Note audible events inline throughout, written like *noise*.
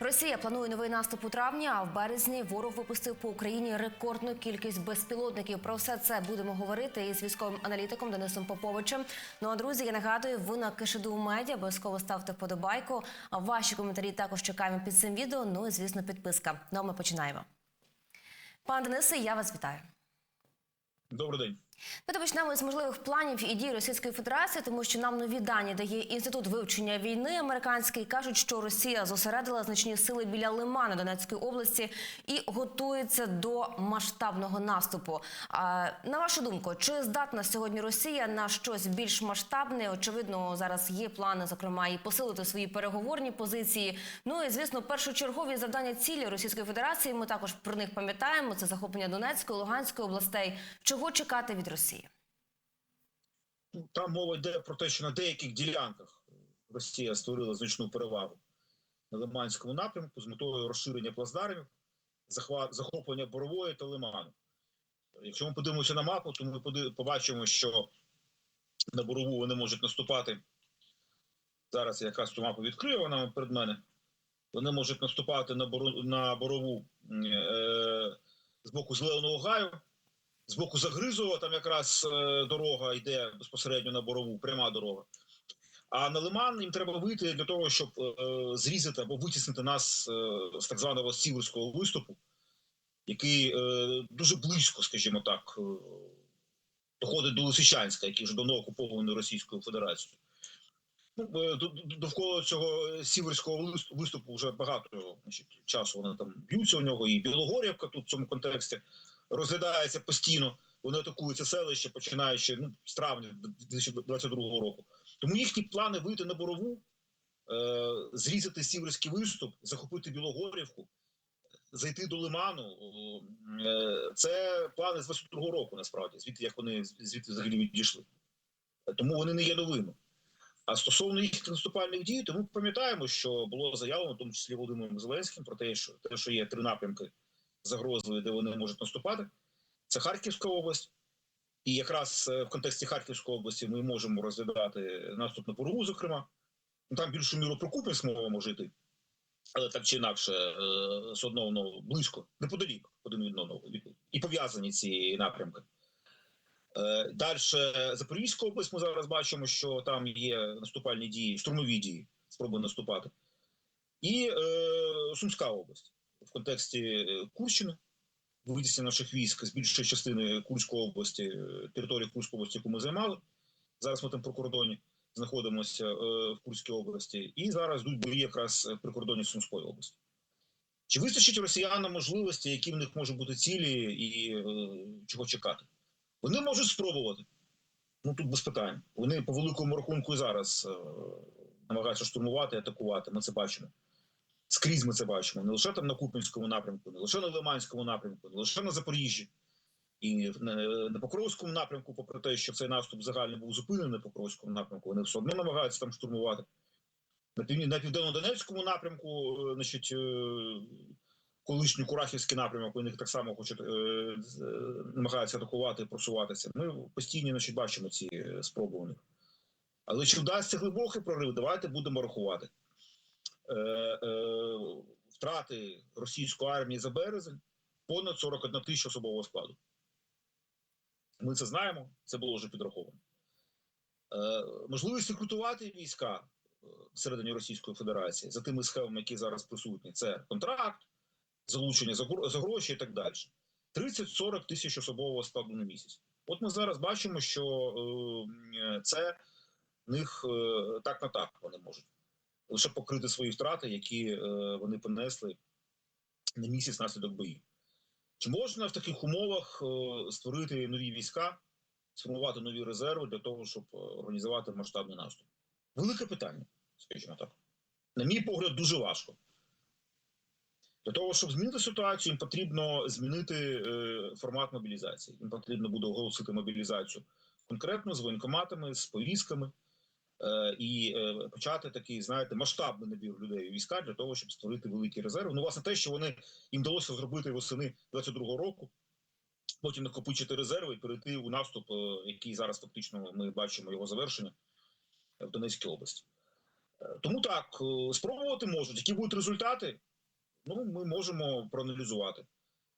Росія планує новий наступ у травні. А в березні ворог випустив по Україні рекордну кількість безпілотників. Про все це будемо говорити із військовим аналітиком Денисом Поповичем. Ну а друзі, я нагадую, ви на Кишиду медіа обов'язково ставте вподобайку. А ваші коментарі також чекаємо під цим відео. Ну і звісно, підписка. Ну а ми починаємо. Пан Денисе, я вас вітаю. Добрий день. Давайте почнемо з можливих планів і дій Російської Федерації, тому що нам нові дані дає інститут вивчення війни американський. кажуть, що Росія зосередила значні сили біля Лимана Донецької області і готується до масштабного наступу. А на вашу думку, чи здатна сьогодні Росія на щось більш масштабне? Очевидно, зараз є плани, зокрема, і посилити свої переговорні позиції. Ну і звісно, першочергові завдання цілі Російської Федерації. Ми також про них пам'ятаємо. Це захоплення Донецької, Луганської областей. Чого чекати від Росії? Ну, Там мова йде про те, що на деяких ділянках Росія створила значну перевагу на Лиманському напрямку з метою розширення плацдармів, захоплення Борової та Лиману. Якщо ми подивимося на мапу, то ми побачимо, що на Борову вони можуть наступати. Зараз я якраз цю мапу відкрию, вона перед мене. Вони можуть наступати на Борову е, з боку Зеленого Гаю, з боку Загризова, там якраз е, дорога йде безпосередньо на борову, пряма дорога. А на Лиман їм треба вийти для того, щоб е, зрізати або витіснити нас е, з так званого сіверського виступу, який е, дуже близько, скажімо так, е, доходить до Лисичанська, який вже давно окупований Російською Федерацією. Ну, е, до- до- довкола цього сіверського виступу вже багато значить, часу вони там б'ються у нього, і Білогорівка тут в цьому контексті розглядається постійно. Вони атакують це селище, починаючи ну, з травня 2022 року. Тому їхні плани вийти на борову, е, зрізати сіверський виступ, захопити Білогорівку, зайти до Лиману. Е, це плани з 22 року, насправді, звідти як вони звідти взагалі відійшли. Тому вони не є новими. А стосовно їхніх наступальних дій, то ми пам'ятаємо, що було заявлено, в тому числі Володимиром Зеленським, про те, що те, що є три напрямки загрозливі, де вони можуть наступати. Це Харківська область, і якраз е, в контексті Харківської області ми можемо розглядати наступ на Порогу, зокрема. Ну, Там більшу міру про Куп'янськ мова може але так чи інакше, е, з одного близько, неподалік один від одного, і пов'язані ці напрямки. Далі Запорізька область, ми зараз бачимо, що там є наступальні дії, штурмові дії, спроби наступати. І е, Сумська область в контексті е, Курщини, витіснення наших військ з більшої частини Курської області, е, території Курської області, яку ми займали. Зараз ми там при кордоні знаходимося е, в Курській області, і зараз йдуть бої якраз при кордоні Сумської області. Чи вистачить росіянам можливості, які в них можуть бути цілі, і е, чого чекати? Вони можуть спробувати. Ну тут без питань. Вони по великому рахунку і зараз е, намагаються штурмувати, атакувати. Ми це бачимо. Скрізь ми це бачимо. Не лише там на Купінському напрямку, не лише на Лиманському напрямку, не лише на Запоріжжі. І на, Покровському напрямку, попри те, що цей наступ загально був зупинений на Покровському напрямку, вони все одно намагаються там штурмувати. На, півні, на південно-донецькому напрямку, е, значить, е, колишній Курахівський напрямок, у них так само хочуть е, намагаються атакувати просуватися. Ми постійно значить, бачимо ці спроби у них. Але чи вдасться глибокий прорив, давайте будемо рахувати. Е, е, втрати російської армії за березень понад 41 тисяча особового складу. Ми це знаємо, це було вже підраховано. Е, можливість рекрутувати війська всередині Російської Федерації за тими схемами, які зараз присутні, це контракт, залучення за, гроші і так далі. 30-40 тисяч особового складу на місяць. От ми зараз бачимо, що це в них так на так вони можуть лише покрити свої втрати, які е, вони понесли на місяць наслідок боїв. Чи можна в таких умовах е, створити нові війська, сформувати нові резерви для того, щоб е, організувати масштабний наступ? Велике питання, скажімо так. На мій погляд, дуже важко. Для того, щоб змінити ситуацію, їм потрібно змінити формат мобілізації. Їм потрібно буде оголосити мобілізацію конкретно з воєнкоматами, з повістками і е, почати такий, знаєте, масштабний набір людей у війська для того, щоб створити великі резерви. Ну, власне, те, що вони їм вдалося зробити восени 22-го року, потім накопичити резерви і перейти у наступ, е, який зараз фактично ми бачимо його завершення е, в Донецькій області. Е, Тому так, е, спробувати можуть. Які будуть результати? Ну, ми можемо проаналізувати,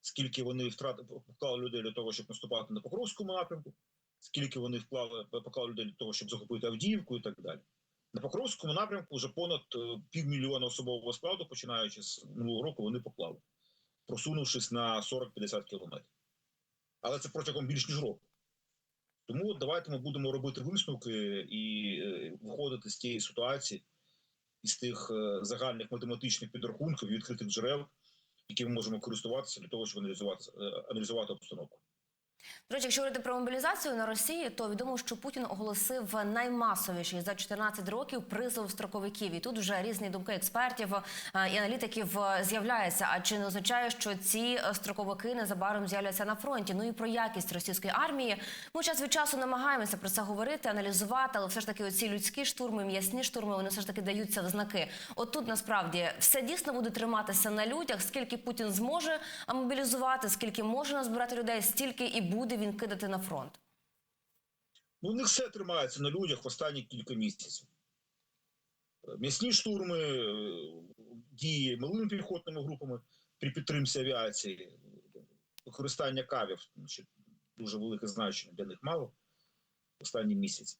скільки вони втрати поклали людей для того, щоб наступати на Покровському напрямку, скільки вони вклали поклали людей для того, щоб захопити Авдіївку і так далі. На Покровському напрямку вже понад е, півмільйона особового складу, починаючи з минулого року, вони поклали, просунувшись на 40-50 кілометрів. Але це протягом більш ніж року. Тому давайте ми будемо робити висновки і е, виходити з тієї ситуації, із тих е, загальних математичних підрахунків, і відкритих джерел, які ми можемо користуватися для того, щоб аналізувати, е, аналізувати обстановку. До речі, якщо говорити про мобілізацію на Росії, то відомо, що Путін оголосив наймасовіший за 14 років призов строковиків. І тут вже різні думки експертів е, і аналітиків е, з'являються. А чи не означає, що ці е, строковики незабаром з'являться на фронті? Ну і про якість російської армії. Ми час від часу намагаємося про це говорити, аналізувати, але все ж таки оці людські штурми, м'ясні штурми, вони все ж таки даються в знаки. От тут насправді все дійсно буде триматися на людях. Скільки Путін зможе мобілізувати, скільки може назбирати людей, стільки і буде він кидати на фронт. Ну, у них все тримається на людях в останні кілька місяців. М'ясні штурми, е, дії малими піхотними групами при підтримці авіації, використання кавів, значить, дуже велике значення для них мало останні місяці.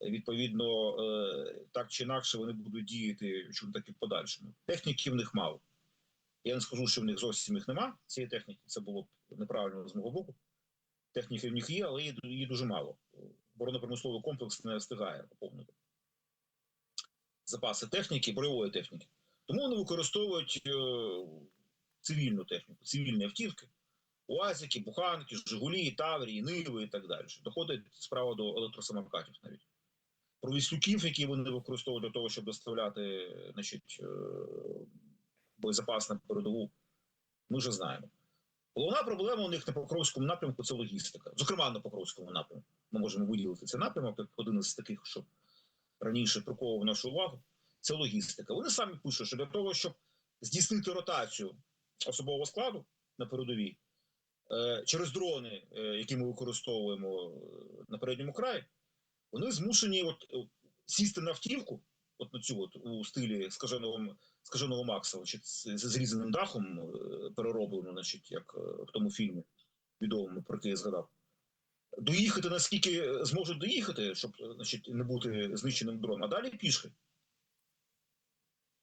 Відповідно, е, так чи інакше вони будуть діяти чому так і в подальшому. Техніки в них мало. Я не скажу, що в них зовсім їх нема, цієї техніки, це було б неправильно з мого боку. Техніки в них є, але її, дуже мало. Оборонно-промисловий комплекс не встигає поповнити запаси техніки, бойової техніки. Тому вони використовують е, цивільну техніку, цивільні автівки, УАЗики, Буханки, Жигулі, Таврії, Ниви і так далі. Доходить справа до електросамокатів навіть. Про віслюків, які вони використовують для того, щоб доставляти значить, е, боєзапас на передову, ми вже знаємо. Головна проблема у них на Покровському напрямку це логістика. Зокрема, на Покровському напрямку. Ми можемо виділити цей напрямок як один із таких, що раніше приковував нашу увагу. Це логістика. Вони самі пишуть, що для того, щоб здійснити ротацію особового складу на передовій е, через дрони, е, які ми використовуємо е, на передньому краї, вони змушені от, сісти на автівку, от на цю от, у стилі скаженого, скаженого Макса, значить, з зрізаним дахом, е, перероблено, значить, як е, в тому фільмі відомому, про який я згадав. Доїхати наскільки зможуть доїхати, щоб е, значить, не бути знищеним дроном, а далі пішки.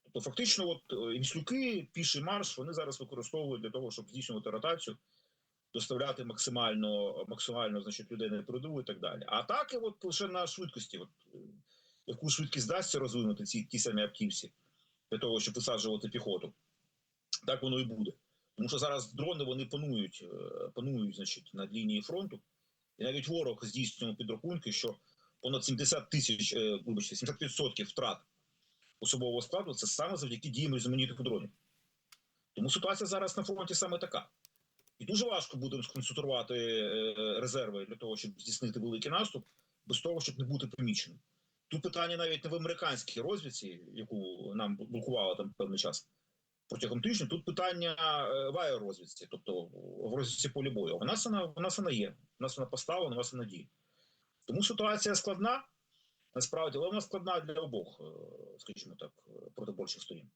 Тобто, фактично, от віслюки, піший марш, вони зараз використовують для того, щоб здійснювати ротацію, доставляти максимально, максимально значить, людей на передову і так далі. А атаки от лише на швидкості. От, яку швидкість вдасться розвинути ці ті самі автівці для того, щоб висаджувати піхоту. Так воно і буде. Тому що зараз дрони вони панують, е, панують значить, над лінією фронту. І навіть ворог здійснює підрахунки, що понад 70 тисяч, е, вибачте, 70% втрат особового складу це саме завдяки діям різноманітних дронів. Тому ситуація зараз на фронті саме така. І дуже важко буде сконцентрувати е, резерви для того, щоб здійснити великий наступ, без того, щоб не бути поміченим. Тут питання навіть не в американській розвідці, яку нам блокували там певний час протягом тижня. Тут питання е, в аеророзвідці, тобто в розвідці полі бою. У нас вона, в нас вона є, у нас вона поставлена, у нас вона діє. Тому ситуація складна, насправді, але вона складна для обох, е, скажімо так, е, протиборчих сторін.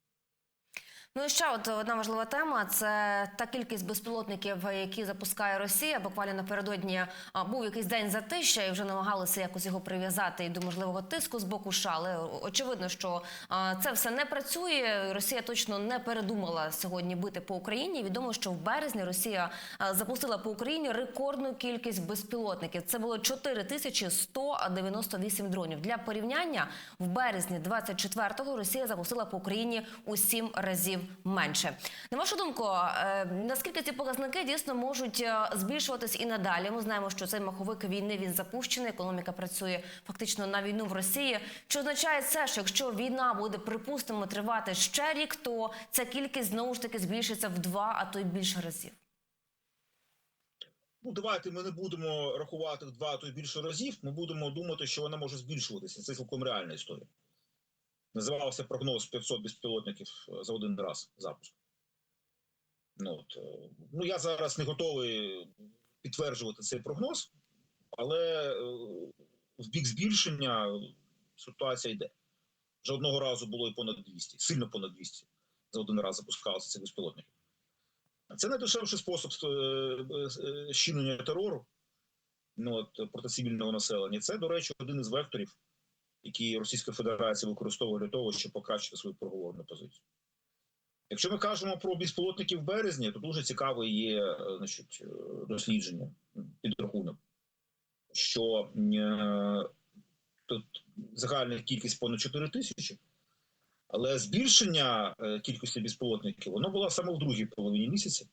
Ну і ще от одна важлива тема це та кількість безпілотників, які запускає Росія. Буквально напередодні був якийсь день затища, і вже намагалися якось його прив'язати і до можливого тиску з боку США. Але очевидно, що це все не працює. Rосія точно не передумала сьогодні бити по Україні. Відомо, що в березні Росія запустила по Україні рекордну кількість безпілотників. Це було 4198 дронів. Для порівняння в березні 24-го Росія запустила по Україні у сім разів менше. На вашу думку, е, наскільки ці показники дійсно можуть е, збільшуватись і надалі? Ми знаємо, що цей маховик війни він запущений. Економіка працює фактично на війну в Росії. Чи означає це, що якщо війна буде припустимо тривати ще рік, то ця кількість знову ж таки збільшиться в два, а то й більше разів? Ну, давайте ми не будемо рахувати в два, то й більше разів. Ми будемо думати, що вона може збільшуватися. Це цілком реальна історія. Називався прогноз 500 безпілотників е, за один раз запуск. Ну, от, е, ну я зараз не готовий підтверджувати цей прогноз, але е, в бік збільшення ситуація йде. Вже одного разу було і понад 200, сильно понад 200. за один раз запускалися ці безпілотники. Це найдешевший спосіб щинення терору ну, от, проти цивільного населення. Це, до речі, один із векторів, які Російська Федерація використовує для того, щоб покращити свою переговорну позицію. Якщо ми кажемо про безпілотники в березні, то дуже цікаве є е, значить, е, дослідження, підрахунок, що е, тут загальна кількість понад 4 тисячі, але збільшення е, кількості безпілотників воно було саме в другій половині місяця.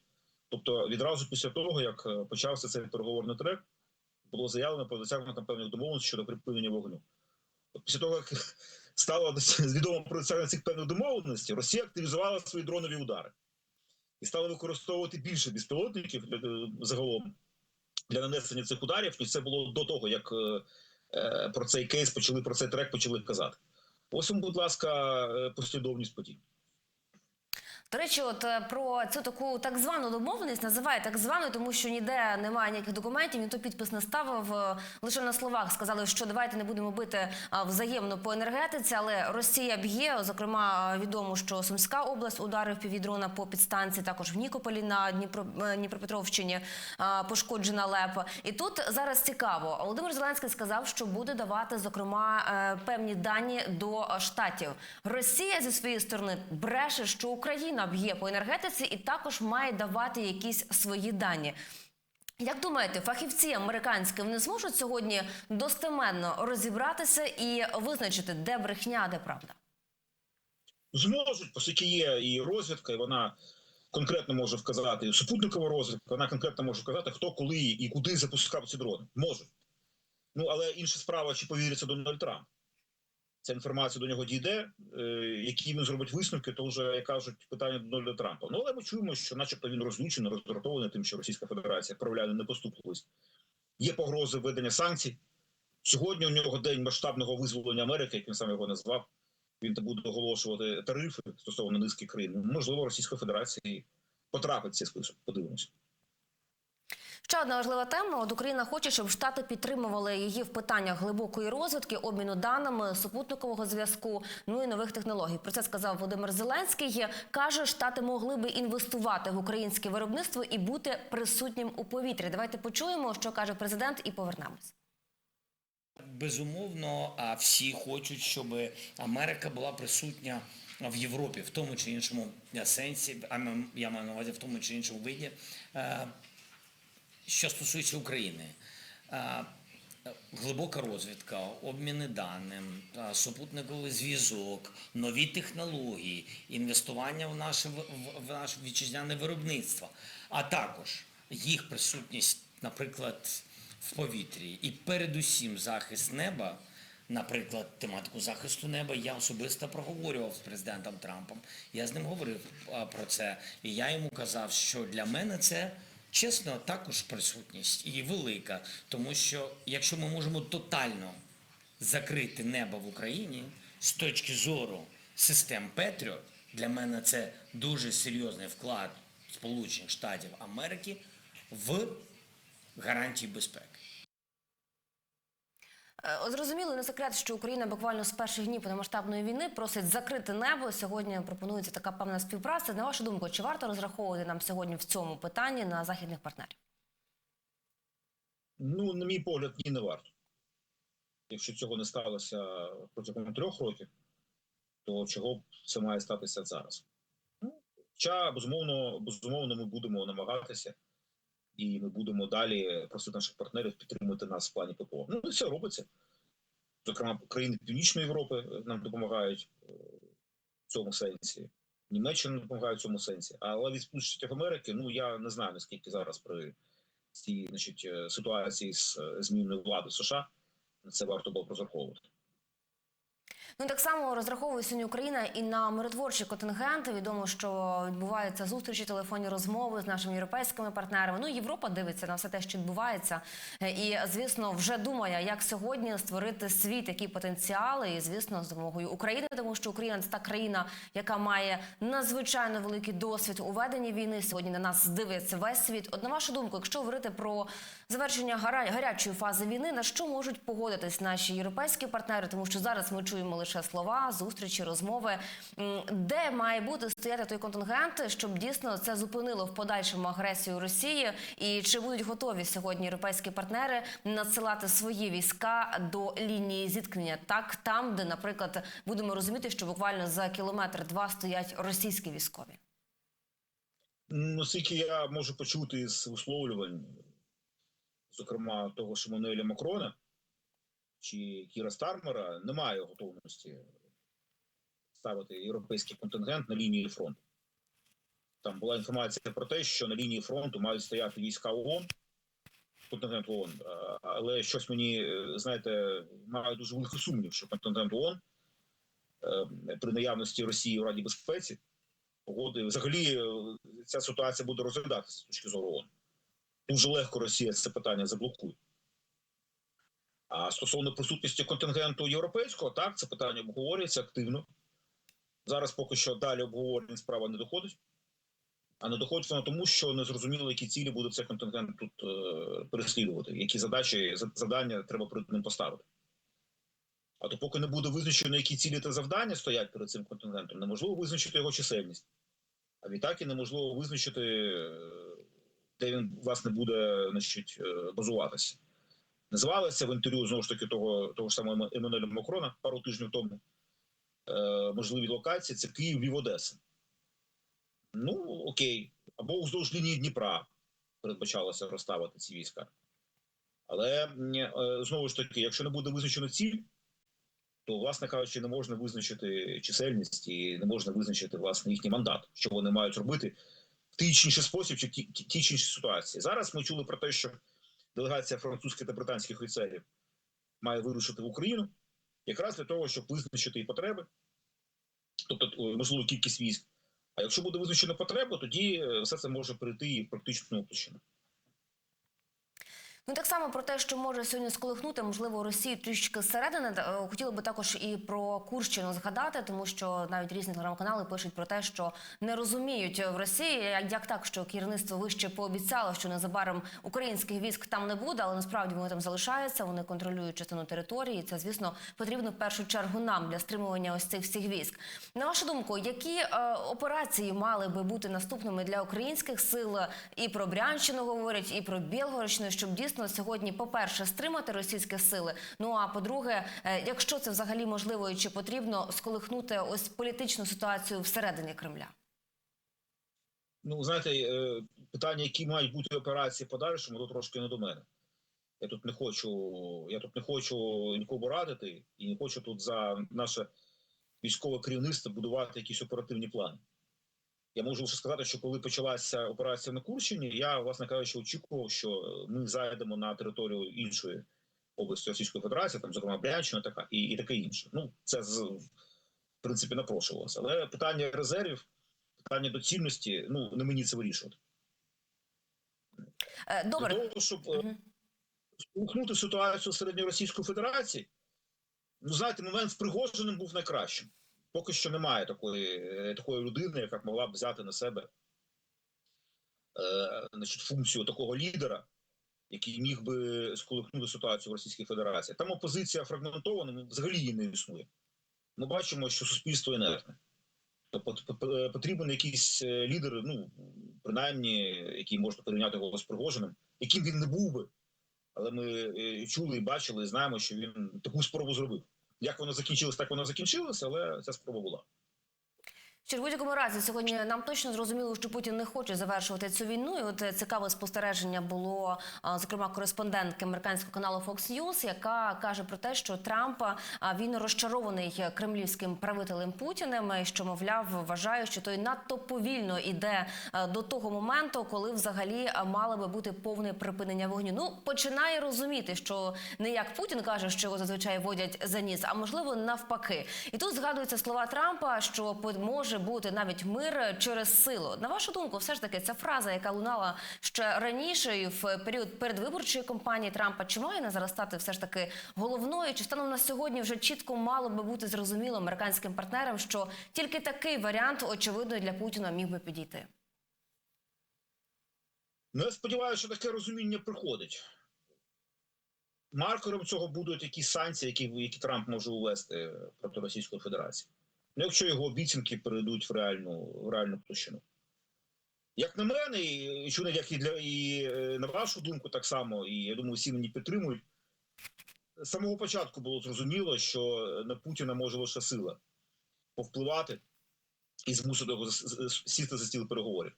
Тобто відразу після того, як почався цей переговорний трек, було заявлено про досягнення певних домовленостей щодо припинення вогню. Після того, як стало *laughs* відомо про досягнення цих певних домовленостей, Росія активізувала свої дронові удари і стала використовувати більше безпілотників е, загалом для нанесення цих ударів, ніж це було до того, як е, е, про цей кейс почали про цей трек почали казати. Ось, будь ласка, послідовність подій. До речі, от е, про цю таку так звану домовленість називає так званою, тому що ніде немає ніяких документів, ніхто підпис не ставив. е, Лише на словах сказали, що давайте не будемо бити взаємно по енергетиці, але Росія б'є. Зокрема, е, відомо, що Сумська область ударив півдрона по підстанції, також в Нікополі на Дніпро, е, Дніпропетровщині пошкоджена лепа. І тут зараз цікаво. Володимир Зеленський сказав, що буде давати зокрема е, певні дані до е, штатів. Росія зі своєї сторони бреше, що Україна б'є по енергетиці і також має давати якісь свої дані. Як думаєте, фахівці американські вони зможуть сьогодні достеменно розібратися і визначити, де брехня, де правда? Зможуть, оскільки є і розвідка, і вона конкретно може вказати, супутникова розвідка, вона конкретно може вказати, хто коли і куди запускав ці дрони. Можуть. Ну, але інша справа, чи повіриться Дональд Трамп. Ця інформація до нього дійде, е, які він зробить висновки, то вже, як кажуть, питання до Дональда Трампа. Ну, але ми чуємо, що начебто він розлючений, роздратований тим, що Російська Федерація проявляє непоступливість. Є погрози введення санкцій. Сьогодні у нього день масштабного визволення Америки, як він сам його назвав. Він буде оголошувати тарифи стосовно низки країн. Можливо, Російська Федерація потрапить в цей список. Подивимося. Ще одна важлива тема. От Україна хоче, щоб штати підтримували її в питаннях глибокої розвідки, обміну даними, супутникового зв'язку, ну і нових технологій. Про це сказав Володимир Зеленський. каже, штати могли би інвестувати в українське виробництво і бути присутнім у повітрі. Давайте почуємо, що каже президент, і повернемось. Безумовно, всі хочуть, щоб Америка була присутня в Європі в тому чи іншому сенсі, я маю на увазі в тому чи іншому виді. Що стосується України, глибока розвідка, обміни даним, супутниковий зв'язок, нові технології, інвестування в наше в наше вітчизняне виробництво, а також їх присутність, наприклад, в повітрі і передусім захист неба. Наприклад, тематику захисту неба я особисто проговорював з президентом Трампом. Я з ним говорив про це, і я йому казав, що для мене це чесно також присутність і велика, тому що якщо ми можемо тотально закрити небо в Україні з точки зору систем Петріо, для мене це дуже серйозний вклад Сполучених Штатів Америки в гарантії безпеки. Е, Зрозуміло, не секрет, що Україна буквально з перших днів повномасштабної війни просить закрити небо. Сьогодні пропонується така певна співпраця. На вашу думку, чи варто розраховувати нам сьогодні в цьому питанні на західних партнерів? Ну, на мій погляд, ні, не варто. Якщо цього не сталося протягом трьох років, то чого б це має статися зараз? Ну, Хоча, безумовно, безумовно, ми будемо намагатися, і ми будемо далі просити наших партнерів підтримувати нас в плані ППО. Ну, і це робиться. Зокрема, країни Північної Європи е, нам допомагають е, в цьому сенсі. Німеччина допомагає в цьому сенсі. Але від Сполучених Штатів Америки, ну я не знаю наскільки зараз при цій значить, е, ситуації з зміною влади США на це варто було розраховувати. Ну так само розраховує сьогодні Україна і на миротворчі контингенти. Відомо, що відбуваються зустрічі, телефонні розмови з нашими європейськими партнерами. Ну Європа дивиться на все те, що відбувається, і звісно, вже думає, як сьогодні створити світ, які потенціали, і звісно, з допомогою України, тому що Україна це та країна, яка має надзвичайно великий досвід у веденні війни. Сьогодні на нас дивиться весь світ. От на вашу думку, якщо говорити про завершення гарячої фази війни, на що можуть погодитись наші європейські партнери, тому що зараз ми чуємо. Чуємо лише слова, зустрічі, розмови. Де має бути стояти той контингент, щоб дійсно це зупинило в подальшому агресію Росії? І чи будуть готові сьогодні європейські партнери надсилати свої війська до лінії зіткнення? Так, там, де, наприклад, будемо розуміти, що буквально за кілометр-два стоять російські військові. Наскільки я можу почути з висловлювань, зокрема того ж Еммануеля Макрона чи Кіра Стармера, немає готовності ставити європейський контингент на лінії фронту. Там була інформація про те, що на лінії фронту мають стояти війська ООН, контингент ООН, але щось мені, е, знаєте, маю дуже великий сумнів, що контингент ООН е, при наявності Росії у Раді безпеці погоди. Взагалі е, ця ситуація буде розглядатися з точки зору ООН. Дуже легко Росія це питання заблокує. А стосовно присутності контингенту європейського, так, це питання обговорюється активно. Зараз поки що далі обговорення справа не доходить. А не доходить вона тому, що не зрозуміло, які цілі буде цей контингент тут е, переслідувати, які задачі, завдання треба перед ним поставити. А то поки не буде визначено, які цілі та завдання стоять перед цим контингентом, неможливо визначити його чисельність. А відтак і неможливо визначити, е, де він власне буде значить, е, базуватися. Називалося в інтерв'ю знову ж таки того, того ж самого Еммануеля Макрона пару тижнів тому. Е, можливі локації це Київ, Львів, Одеса. Ну, окей. Або уздовж лінії Дніпра передбачалося розставити ці війська. Але е, знову ж таки, якщо не буде визначено ціль, то, власне кажучи, не можна визначити чисельність і не можна визначити власне їхній мандат, що вони мають робити в тій чи інший спосіб, чи в ті чи інші ситуації. Зараз ми чули про те, що делегація французьких та британських офіцерів має вирушити в Україну якраз для того, щоб визначити і потреби, тобто можливу можливо кількість військ. А якщо буде визначена потреба, тоді е, все це може перейти і в практичну площину. Ну так само про те, що може сьогодні сколихнути, можливо, Росію трішки зсередини. Е, Хотіли би також і про Курщину згадати, тому що навіть різні телеграм-канали пишуть про те, що не розуміють в Росії, як, так, що керівництво вище пообіцяло, що незабаром українських військ там не буде, але насправді вони там залишаються. Вони контролюють частину території. і Це звісно потрібно в першу чергу нам для стримування ось цих всіх військ. На вашу думку, які е, операції мали би бути наступними для українських сил? І про Брянщину говорять, і про Білгородщину, щоб дійсно сьогодні, по-перше, стримати російські сили. Ну а по-друге, е, якщо це взагалі можливо і чи потрібно сколихнути ось політичну ситуацію всередині Кремля. Ну, знаєте, е, питання, які мають бути операції подальшому, то трошки не до мене. Я тут не хочу, я тут не хочу нікого радити і не хочу тут за наше військове керівництво будувати якісь оперативні плани. Я можу лише сказати, що коли почалася операція на Курщині, я, власне кажучи, очікував, що ми зайдемо на територію іншої області Російської Федерації, там, зокрема, Брянщина така і, і таке інше. Ну, це з- в принципі напрошувалося. Але питання резервів питання доцільності, ну не мені це вирішувати. Е, Для Добре, того, щоб е, спухнути ситуацію середньої Російської Федерації, ну знаєте, момент з Пригожиним був найкращим. Поки що немає такої, е, такої людини, яка б могла б взяти на себе е, значить, функцію такого лідера, який міг би сколихнути ситуацію в Російській Федерації. Там опозиція фрагментована, ну, взагалі її не існує. Ми бачимо, що суспільство інертне. Тобто потрібен якийсь е, лідер, ну принаймні, який можна порівняти його з Пригожиним, яким він не був би. Але ми е, чули і бачили, і знаємо, що він таку спробу зробив. Як воно закінчилось, так воно закінчилось, але ця спроба була. Що в будь-якому разі сьогодні нам точно зрозуміло, що Путін не хоче завершувати цю війну. І от е, цікаве спостереження було зокрема кореспондентки американського каналу Fox News, яка каже про те, що Трамп він розчарований кремлівським правителем Путіним, що мовляв вважає, що той надто повільно іде до того моменту, коли взагалі мало би бути повне припинення вогню. Ну починає розуміти, що не як Путін каже, що його зазвичай водять за ніс, а можливо навпаки. І тут згадуються слова Трампа, що по- може бути навіть мир через силу. На вашу думку, все ж таки, ця фраза, яка лунала ще раніше в період передвиборчої кампанії Трампа, чи має вона зараз стати все ж таки головною? Чи станом на сьогодні вже чітко мало би бути зрозуміло американським партнерам, що тільки такий варіант, очевидно, для Путіна міг би підійти? Ну, я сподіваюся, що таке розуміння приходить. маркером цього будуть якісь санкції, які, які Трамп може увести проти Російської Федерації. Ну, якщо його обіцянки перейдуть в реальну, в реальну площину. Як на мене, і чуне, як і для і е, на вашу думку, так само, і я думаю, всі мені підтримують. З самого початку було зрозуміло, що на Путіна може лише сила повпливати і змусити його сісти за стіл переговорів.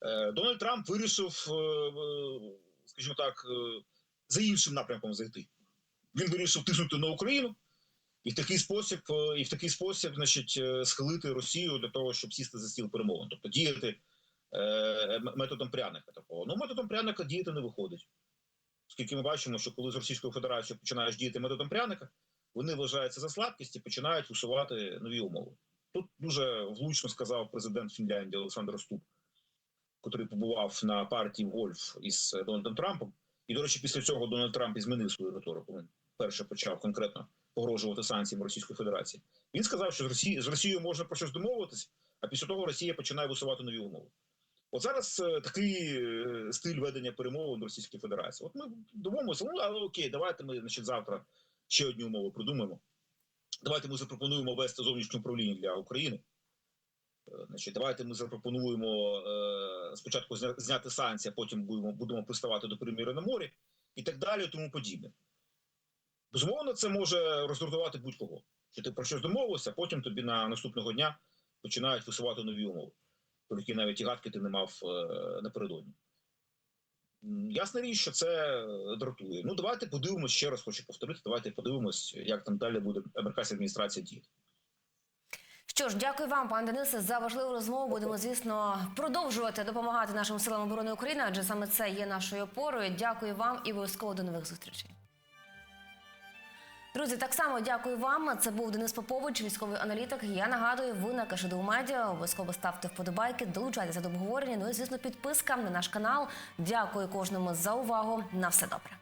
Е, Дональд Трамп вирішив, е, скажімо так, за іншим напрямком зайти. Він вирішив тиснути на Україну і в такий спосіб, е, і в такий спосіб, значить, е, схилити Росію для того, щоб сісти за стіл перемовин, тобто діяти е, методом пряника такого. Ну, методом пряника діяти не виходить. Оскільки ми бачимо, що коли з Російською Федерацією починаєш діяти методом пряника, вони вважаються за слабкість і починають висувати нові умови. Тут дуже влучно сказав президент Фінляндії Олександр Ступ, котрий побував на партії в гольф із е, Дональдом Трампом. І, до речі, після цього Дональд Трамп і змінив свою риторику. Перше почав конкретно погрожувати санкціями Російської Федерації. Він сказав, що з Росії з Росією можна про щось домовитись, а після того Росія починає висувати нові умови. От зараз е, такий е, стиль ведення перемовин Російської Федерації. От ми домовимося, ну але окей, давайте ми значить, завтра ще одні умови придумаємо. Давайте ми запропонуємо вести зовнішнє управління для України. Е, Значить, давайте ми запропонуємо е, спочатку зняти санкції, а потім будемо, будемо приставати до переміри на морі і так далі, тому подібне. Безумовно, це може роздратувати будь-кого. Що ти про щось домовився, а потім тобі на наступного дня починають висувати нові умови, про які навіть і гадки ти не мав е, напередодні. Ясна річ, що це е, дратує. Ну, давайте подивимось ще раз, хочу повторити. Давайте подивимось, як там далі буде американська адміністрація діяти. Що ж, дякую вам, пане Денисе, за важливу розмову. Будемо, звісно, продовжувати допомагати нашим силам оборони України, адже саме це є нашою опорою. Дякую вам і обов'язково до нових зустрічей. Друзі, так само дякую вам. Це був Денис Попович, військовий аналітик. Я нагадую, ви на Кашиду Медіа. Обов'язково ставте вподобайки, долучайтеся до обговорення. Ну і звісно, підписка на наш канал. Дякую кожному за увагу. На все добре.